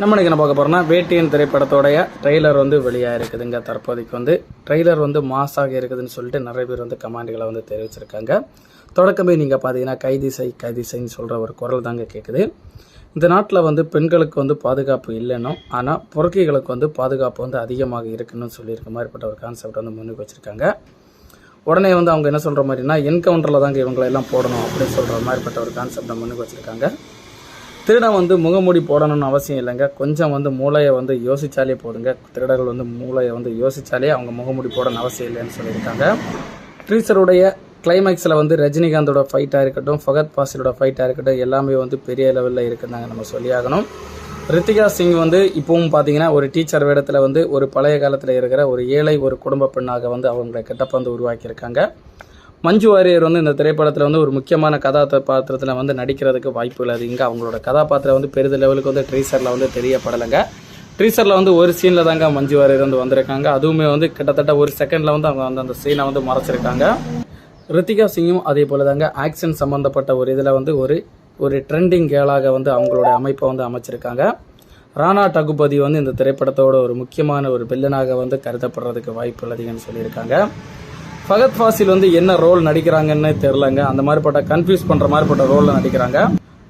நம்ம இன்னைக்கு என்ன பார்க்க போறோம்னா வேட்டியன் திரைப்படத்தோடைய ட்ரெய்லர் வந்து வெளியாக இருக்குதுங்க தற்போதைக்கு வந்து ட்ரெய்லர் வந்து மாஸாக இருக்குதுன்னு சொல்லிட்டு நிறைய பேர் வந்து கமாண்டுகளை வந்து தெரிவிச்சிருக்காங்க. தொடக்கமே நீங்கள் பார்த்தீங்கன்னா கைதிசை கைதிசைன்னு சொல்கிற ஒரு குரல் தாங்க கேட்குது இந்த நாட்டில் வந்து பெண்களுக்கு வந்து பாதுகாப்பு இல்லைன்னும் ஆனால் புறக்கைகளுக்கு வந்து பாதுகாப்பு வந்து அதிகமாக இருக்குன்னு சொல்லியிருக்க மாதிரிப்பட்ட ஒரு கான்செப்ட் வந்து முன்னுக்கு வச்சுருக்காங்க. உடனே வந்து அவங்க என்ன சொல்கிற மாதிரினா என்கவுண்டரில் தாங்க இவங்களெல்லாம் போடணும் அப்படின்னு சொல்கிற மாதிரிப்பட்ட ஒரு கான்செப்டை முன்னுக்கு வச்சுருக்காங்க. திருடன் வந்து முகமூடி போடணும்னு அவசியம் இல்லைங்க. கொஞ்சம் வந்து மூளையை வந்து யோசிச்சாலே போதுங்க திருடர்கள் வந்து மூளையை வந்து யோசிச்சாலே அவங்க முகமூடி போடணும்னு அவசியம் இல்லைன்னு சொல்லியிருக்காங்க. ட்ரீசருடைய கிளைமேக்ஸில் வந்து ரஜினிகாந்தோட ஃபைட்டாக இருக்கட்டும் ஃபகத் பாசிலோட ஃபைட்டாக இருக்கட்டும் எல்லாமே வந்து பெரிய லெவலில் இருக்குதாங்க நம்ம சொல்லியாகணும். ரித்திகா சிங் வந்து இப்போவும் பார்த்தீங்கன்னா ஒரு டீச்சர் வேடத்தில் வந்து ஒரு பழைய காலத்தில் இருக்கிற ஒரு ஏழை ஒரு குடும்ப பெண்ணாக வந்து அவங்களை கெட்டப்ப வந்து உருவாக்கியிருக்காங்க. மஞ்சு வாரியர் வந்து இந்த திரைப்படத்தில் வந்து ஒரு முக்கியமான கதாபாத்திரத்தில் வந்து நடிக்கிறதுக்கு வாய்ப்பு இல்லை. இங்கே அவங்களோட கதாபாத்திரம் வந்து பெரித லெவலுக்கு வந்து ட்ரீசரில் வந்து தெரியப்படலைங்க. ட்ரீசரில் வந்து ஒரு சீனில் தாங்க மஞ்சு வாரியர் வந்து வந்திருக்காங்க. அதுவுமே வந்து கிட்டத்தட்ட ஒரு செகண்டில் வந்து அவங்க வந்து அந்த சீனை வந்து மறைச்சிருக்காங்க. ரித்திகா சிங்கும் அதே போல் தாங்க ஆக்ஷன் சம்மந்தப்பட்ட ஒரு இதில் வந்து ஒரு ஒரு ட்ரெண்டிங் கேளாக வந்து அவங்களோட அமைப்பை வந்து அமைச்சிருக்காங்க. ராணா டகுபதி வந்து இந்த திரைப்படத்தோட ஒரு முக்கியமான ஒரு வில்லனாக வந்து கருதப்படுறதுக்கு வாய்ப்பு உள்ளதுன்னு சொல்லியிருக்காங்க. ஃபகத் ஃபாசில் வந்து என்ன ரோல் நடிக்கிறாங்கன்னு தெரிலங்க அந்த மாதிரிப்பட்ட கன்ஃபியூஸ் பண்ணுற மாதிரிப்பட்ட ரோலில் நடிக்கிறாங்க.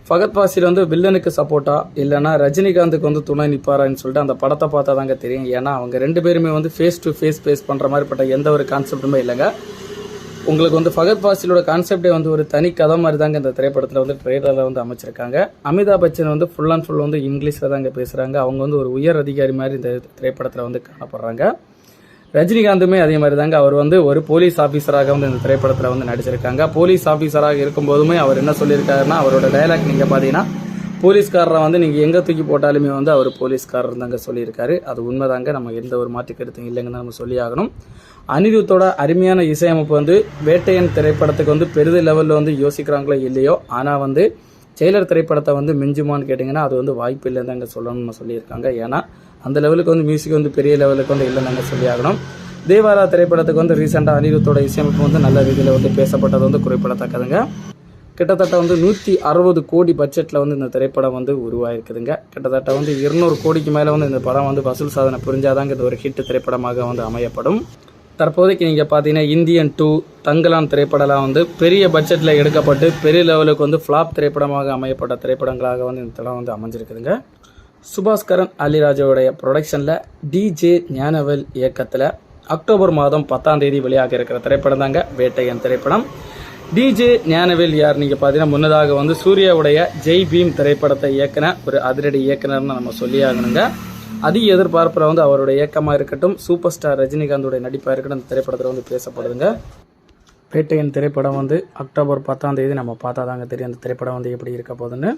ஃபகத் ஃபாசில் வந்து வில்லனுக்கு சப்போர்ட்டா இல்லைன்னா ரஜினிகாந்துக்கு வந்து துணை நிற்பாரான்னு சொல்லிட்டு அந்த படத்தை பார்த்தா தாங்க தெரியும். ஏன்னா அவங்க ரெண்டு பேருமே வந்து ஃபேஸ் டு ஃபேஸ் ஃபேஸ் பண்ணுற மாதிரிப்பட்ட எந்த ஒரு கான்செப்ட்டுமே இல்லைங்க. உங்களுக்கு வந்து ஃபகத் ஃபாசிலோட கான்செப்டே வந்து ஒரு தனி கதை மாதிரி தாங்க இந்த திரைப்படத்தில் வந்து ட்ரெய்லரில் வந்து அமைச்சிருக்காங்க. அமிதாப் பச்சன் வந்து ஃபுல் அண்ட் ஃபுல் வந்து இங்கிலீஷில் தாங்க பேசுகிறாங்க அவங்க வந்து ஒரு உயர் அதிகாரி மாதிரி இந்த திரைப்படத்தில் வந்து காணப்படுறாங்க. ரஜினிகாந்துமே அதே மாதிரி தாங்க அவர் வந்து ஒரு போலீஸ் ஆஃபீஸராக வந்து இந்த திரைப்படத்தில் வந்து நடிச்சிருக்காங்க. போலீஸ் ஆஃபீஸராக இருக்கும்போதுமே அவர் என்ன சொல்லியிருக்காருன்னா அவரோட டைலாக் நீங்கள் பார்த்தீங்கன்னா போலீஸ்காரரை வந்து நீங்கள் எங்கே தூக்கி போட்டாலுமே வந்து அவர் போலீஸ்காரர் தாங்க சொல்லியிருக்காரு. அது உண்மைதாங்க. நம்ம எந்த ஒரு மாற்று கருத்தும் இல்லைங்கன்னு நம்ம சொல்லி ஆகணும். அனிருத்தோட அருமையான இசையமைப்பு வந்து வேட்டையன் திரைப்படத்துக்கு வந்து பெரித லெவலில் வந்து யோசிக்கிறாங்களோ இல்லையோ ஆனால் வந்து ஜெயிலர் திரைப்படத்தை வந்து மிஞ்சுமான்னு கேட்டிங்கன்னா அது வந்து வாய்ப்பு இல்லைன்னு தாங்க சொல்லணும்னு சொல்லியிருக்காங்க. ஏன்னா அந்த லெவலுக்கு வந்து மியூசிக் வந்து பெரிய லெவலுக்கு வந்து இல்லைன்னு சொல்லி ஆகணும் தேவாரா திரைப்படத்துக்கு வந்து ரீசெண்டாக அனிருத்தோட இசையமைப்பு வந்து நல்ல ரீதியில் வந்து பேசப்பட்டது வந்து குறிப்பிடத்தக்கதுங்க. கிட்டத்தட்ட வந்து நூற்றி அறுபது கோடி பட்ஜெட்டில் வந்து இந்த திரைப்படம் வந்து உருவாயிருக்குதுங்க. கிட்டத்தட்ட வந்து இருநூறு கோடிக்கு மேலே வந்து இந்த படம் வந்து வசூல் சாதனை புரிஞ்சாதாங்க இது ஒரு ஹிட் திரைப்படமாக வந்து அமையப்படும். தற்போதைக்கு நீங்கள் பார்த்தீங்கன்னா இந்தியன் டூ தங்கலான் திரைப்படம்லாம் வந்து பெரிய பட்ஜெட்டில் எடுக்கப்பட்டு பெரிய லெவலுக்கு வந்து ஃப்ளாப் திரைப்படமாக அமையப்பட்ட திரைப்படங்களாக வந்து இந்த படம் வந்து அமைஞ்சிருக்குதுங்க. சுபாஸ்கரன் அலிராஜாவுடைய ப்ரொடக்ஷனில் டிஜே ஞானவேல் இயக்கத்தில் அக்டோபர் மாதம் பத்தாம் தேதி வெளியாக இருக்கிற திரைப்படம் தாங்க வேட்டையன் திரைப்படம். டிஜே ஞானவேல் யார்? நீங்கள் பார்த்தீங்கன்னா முன்னதாக வந்து சூர்யாவுடைய ஜெய் பீம் திரைப்படத்தை இயக்குன ஒரு அதிரடி இயக்குனர்னு நம்ம சொல்லி ஆகணுங்க அதிக எதிர்பார்ப்பில் வந்து அவருடைய இயக்கமாக இருக்கட்டும் சூப்பர் ஸ்டார் ரஜினிகாந்தோடைய நடிப்பாக இருக்கட்டும் இந்த திரைப்படத்தில் வந்து பேசப்படுதுங்க வேட்டையன் திரைப்படம் வந்து அக்டோபர் பத்தாம் தேதி நம்ம பார்த்தா தாங்க தெரியும் அந்த திரைப்படம் வந்து எப்படி இருக்க போகுதுன்னு.